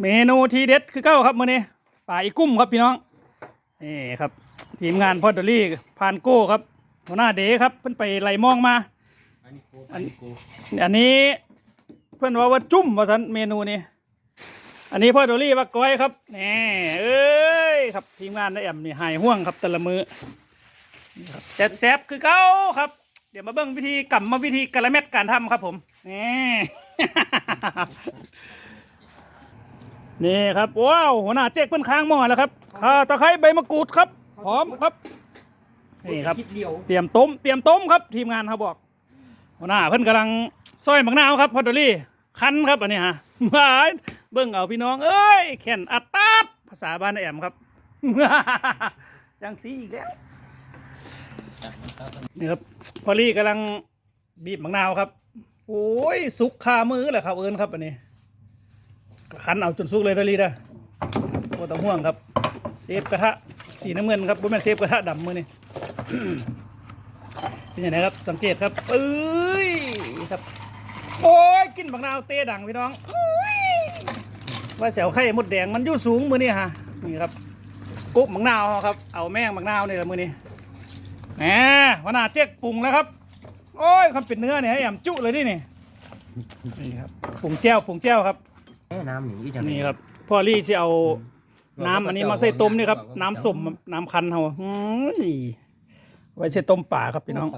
เมนูทีเด็ดคือเก้าครับมื้อนี้ป่าอีกุ้มครับพี่น้องนี่ครับ ทีมงานพอดอรี่พานโก้ครับหัวหน้าเด๋ครับเพิ่นไปไล่มองมา อันนี้กูอันนี้กูอันนี้เพื่อนว่าว่าจุ่มว่าสันเมนูนี้อันนี้พ่อโดรี่ว่าก้อยครับแหน่เอ้ยครับทีมงานได้แอมนี่หายห่วงครับแต่ละมือนี่บแซ่บคือเก้าครับ เดี๋ยวมาเบิ่งวิธีกำมาวิธีกระเม็ดการทำครับผมนี่ นี่ครับว้าวหัวหน้าเจ๊กเพิ่นค้างหม้อแล้วครับข่าตะไคร้ใบมะกรูดครับหอมครับนี่ครับดเดียวเตรียมต้มเตรียมต้มครับทีมงานเขาบอกหัวหน้าเพิ่นกำลังซอยมักนาวครับพอดอรี่คันครับอันนี้ฮะมาเบิ่งเอาพี่น้องเอ้ยแข่นอัดตัดภาษาบ้านแอมครับ จังสีอีกแล้วนี่ครับพอลี่กำลังบีบมักนาวครับ โอ้ยสุกคามือแหละครับเอิญครับอันนี้ คันเอาจนสุกเลยดอรี่นะโอ้ต้องห่วงครับ เซฟกระทะสีน้ำเงินครับบ่แม่นเซฟกระทะดำมือนี่เป็นยังไงครับ สังเกตครับเอ้ยครับ โอ้ยกินบักนาวเตะดังพี่น้องเอ้ยว่าเสียวไข่มดแดงมันยู่สูงมือนี่ฮะนี่ครับกุ๊บบักนาวครับ เอาแม่งบักนาวนี่แหละมือนี้แหมวันาเจ๊กปรุงแล้วครับ โอ้ยคำเป็นเนื้อเนี่ยแอมจุเลยนี่นี่นี่ครับปรุงแจ้วปรุงแจ้วครับ น้ำหนีจังนี่ครับพ่อรี่สิเอาน้ำอันนี้มาใส่ต้มนี่ครับ น้ำส้มน้ำคันเขาอืมไว้ใส่ต้มป่าครับพี่น้อง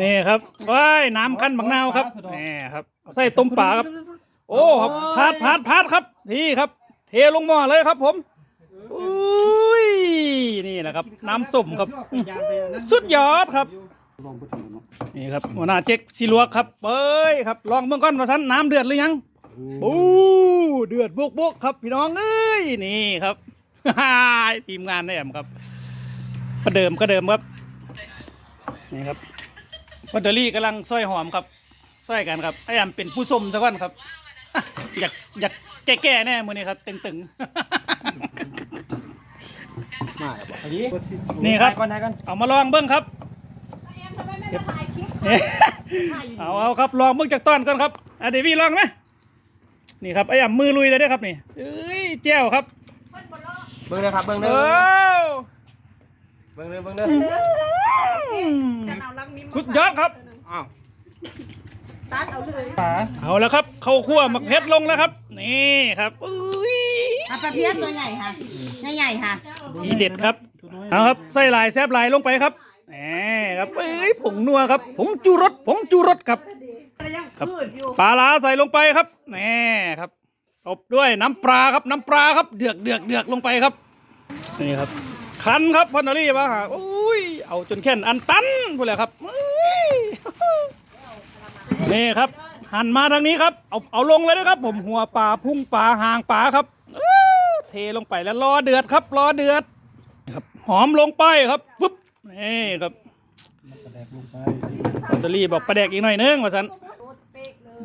นี่ครับว้ายน้ำคั้นบักนาวครับนี่ครับเอาใส่ต้มป่าครับ โอ้ครับพัดพัดพัดครับนี่ครับ เทลงหม้อเลยครับ ผมอุ้ยนี่แหละครับ น้ำส้มครับ สุดยอดครับนี่ครับหัวหน้าเจ๊กซิลวกครับเอ้ยครับลองเบื้องก้อนว่าท่านน้ำเดือดหรือยัง บูเดือดบุกบุกครับพี่น้องเอ้ยนี่ครับทีมงานได้แอมครับก็เดิมก็เดิมครับนี่ครับวัตเตอรี่กำลังซอยหอมครับซอยกันครับไอ้แอมเป็นผู้ชมซะก่อนครับ อยากอยากแก่ๆแน่มือนี้ครับ ตึงมาบอกอันนี้ๆนี่ครับก่อนไหนก่อนเอามาลองเบิ้งครับเอาเอาครับลองเบิ้งจากต้นก่อนครับอะเดวี่ลองไหม นี่ครับไอ้อ่ำมือลุยเลยได้อครับนี่เอ้ยแจ้วครับเบิ้งเลยครับเบิ้งเลเอยอเบิ้งเลยเบิ้งเลยสุดยอดครับอ้าวตัดเอาเลยเอาแล้วครับ เข้าคั่วหมักเพชรลงแล้วครับ นี่ครับอุ้ยอะปลาเพี้ยตัวใหญ่ค่ะใหญ่ๆค่ะทีเด็ดครับเอาครับใส่ลายแซบลายลงไปครับแหมครับเอ้ยผงนัวครับผงจูรสผงจูรสครับ ครับปลาลาใส่ลงไปครับแน่ครับตบด้วยน้ำปลาครับน้ำปลาครับเดือกเดือกเดือกลงไปครับนี่ครับคันครับพอนนารีมาหาอุ้ยเอาจนแค่นอันตันพูดเลยครับอุ้ยนี่ครับ หันมาทางนี้ครับเอาเอาลงเลยนะครับ ผมหัวปลาพุ่งปลาหางปลาครับอื้อเทลงไปแล้วรอเดือดครับรอเดือดครับหอมลงไปครับปุ๊บนี่ครับพอนนารีบอกประแดกอีกหน่อยนึงว่าสัน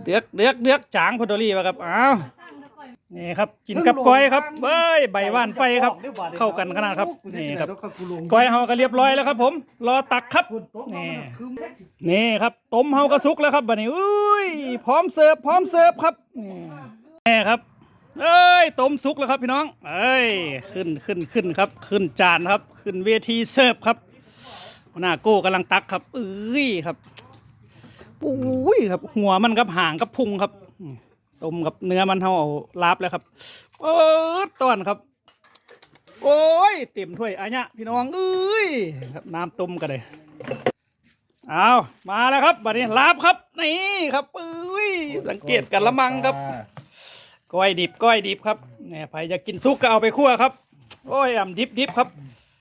เดือกเดือกเดือกจางพอดอรี่มาครับอ้าวนี่ครับกินกับก้อยครับเบ้ยใบว่านไฟครับ เข้ากันขนาดครับนี่ครับก้อยเฮาก็เรียบร้อยแล้วครับ ผม รอตักครับนี่นี่ครับต้มเฮาก็สุกแล้วครับบัดนี้อุ้ยพร้อมเสิร์ฟพร้อมเสิร์ฟครับนี่นี่ครับเอ้ยต้มสุกแล้วครับพี่น้องเอ้ยขึ้นขึ้นขึ้นครับ ขึ้นจานครับ ขึ้นเวทีเสิร์ฟครับหัวหน้าโก้กำลังตักครับเอ้ยครับ อุ้ยครับ หัวมันกับหางกับพุงครับอืมต้มกับเนื้อมันเท่าเอาลาบแล้วครับเออต้อนครับ โอ้ยเต็มถ้วยอันเนี้ยพี่น้องเอ้ยครับน้ำต้มกันเลยเอามาแล้วครับบัดนี้ลาบครับนี่ครับเอ้ยสังเกตกันละมังครับก้อยดิบก้อยดิบครับเนี่ยใครจะกินซุกก็เอาไปคั่วครับ โอ้ยอ่ำดิบดิบครับ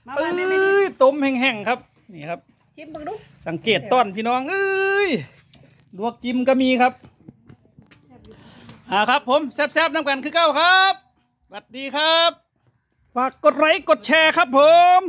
มาเอ้บ้านแม่ไม่ดียต้มแห้งๆครับ นี่ครับชิมเบังดูสังเกตต้นพี่น้องเอ้ย ลวกจิ้มก็มีครับอ่าครับผมแซบๆน้ำกันคือเก้าครับสวัสดีครับ ฝากกดไลค์กดแชร์ครับผม